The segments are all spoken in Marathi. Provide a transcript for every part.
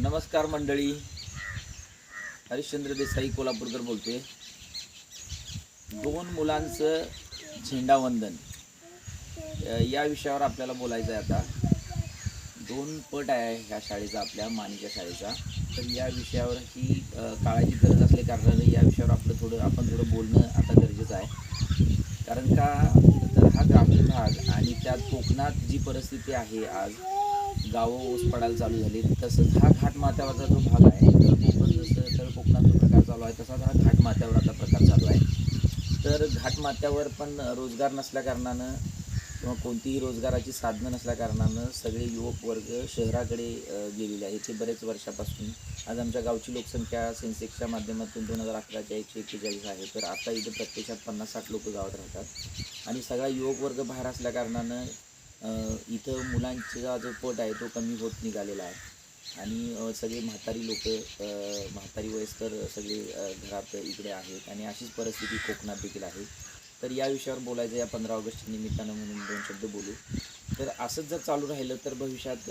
नमस्कार मंडळी. हरिश्चंद्र देसाई कोल्हापूरकर बोलते दोन मुलांचं झेंडावंदन. या विषयावर आपल्याला बोलायचं आहे आता. दोन पट आहे ह्या शाळेचा आपल्या मानीच्या शाळेचा. तर या विषयावर ही काळाची गरज असल्या कारणाने या विषयावर आपलं थोडं आपण थोडं बोलणं आता गरजेचं आहे. कारण का तर हा ग्रामीण भाग आणि त्यात कोकणात जी परिस्थिती आहे आज गावं ओस पडायला चालू झाली तसंच हा घाट माथ्यावरचा जो भाग आहे तर कोकण जसं तर कोकणात जो प्रकार चालू आहे तसाच हा घाट माथ्यावरचा प्रकार चालू आहे. तर घाट माथ्यावर पण रोजगार नसल्या कारणानं किंवा कोणतीही रोजगाराची साधनं नसल्या कारणानं सगळे युवक वर्ग शहराकडे गेलेले आहेत. ते बरेच वर्षापासून आज आमच्या गावची लोकसंख्या सेन्सेक्सच्या माध्यमातून दोन हजार अकराच्या एकशे एक्केचाळीस आहे. तर आता इथं प्रत्यक्षात पन्नास साठ लोक गावात राहतात. आणि सगळा युवक वर्ग बाहेर असल्या कारणानं इथं मुलांचा जो पट आहे तो कमी होत निघालेला आहे. आणि सगळे म्हातारी लोक म्हातारी वयस्कर सगळे घरात इकडे आहेत. आणि अशीच परिस्थिती कोकणात देखील आहे. तर या विषयावर बोलायचं या पंधरा ऑगस्टच्या निमित्तानं म्हणून दोन शब्द बोलू. तर असंच जर चालू राहिलं तर भविष्यात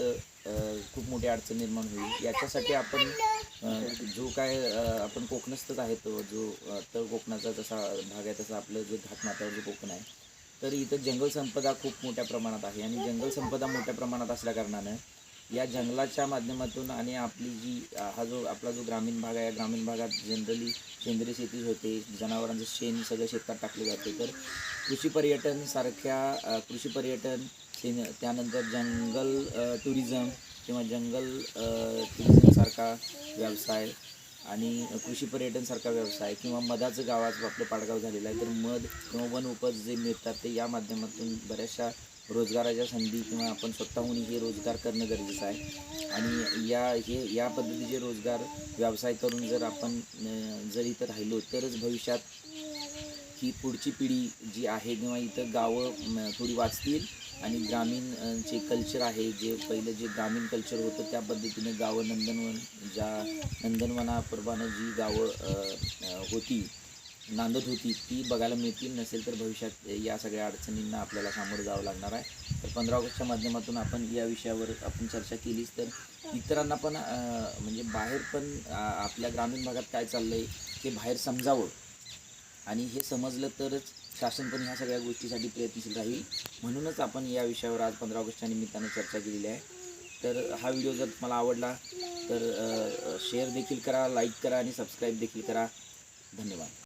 खूप मोठी अडचण निर्माण होईल. याच्यासाठी आपण जो काय आपण कोकणस्थच आहे तो जो अ, तळ कोकणाचा जसा भाग आहे तसा आपलं जे घाटमाथ्यावर जे कोकण आहे तर इथं जंगल संपदा खूप मोठ्या प्रमाणात आहे आणि जंगल संपदा मोठ्या प्रमाणात असल्याकारणानं या जंगलाच्या माध्यमातून आणि आपली जी हा जो आपला जो ग्रामीण भाग आहे या ग्रामीण भागात जनरली सेंद्रिय शेती होते जनावरांचं शेण सगळं शेतात टाकले जाते. तर कृषी पर्यटन सारख्या कृषी पर्यटन त्यानंतर जंगल टुरिझम किंवा जंगल टुरिझमसारखा व्यवसाय आणि कृषी पर्यटनसारखा व्यवसाय किंवा मधाचं गावात आपलं पाडगाव झालेलं आहे तर मध किंवा वन उपज जे मिळतात ते या माध्यमातून बऱ्याचशा रोजगाराच्या संधी किंवा आपण स्वतःहून हे रोजगार करणं गरजेचं आहे. आणि या हे या पद्धतीचे रोजगार व्यवसाय करून जर आपण जर इथं राहिलो तरच भविष्यात ही पुढची पिढी जी आहे किंवा इथं गावं थोडी वाचतील आणि ग्रामीण जे कल्चर आहे जे पहिलं जे ग्रामीण कल्चर होतं त्या पद्धतीने गावं नंदनवन ज्या नंदनवनाप्रमाणे जी गावं होती नांदत होती ती बघायला मिळतील. नसेल तर भविष्यात या सगळ्या अडचणींना आपल्याला सामोरं जावं लागणार आहे. तर पंधरा ऑगस्टच्या माध्यमातून आपण या विषयावर आपण चर्चा केलीच. तर इतरांना पण म्हणजे बाहेर पण आपल्या ग्रामीण भागात काय चाललं आहे ते बाहेर समजावं. आणि हे समजलं तरच शासन पण ह्या सगळ्या गोष्टीसाठी प्रयत्नशील राहील. म्हणूनच आपण या विषयावर आज पंधरा ऑगस्टच्या निमित्तानं चर्चा केलेली आहे. तर हा व्हिडिओ जर तुम्हाला आवडला तर शेअर देखील करा लाईक करा आणि सबस्क्राईब देखील करा. धन्यवाद.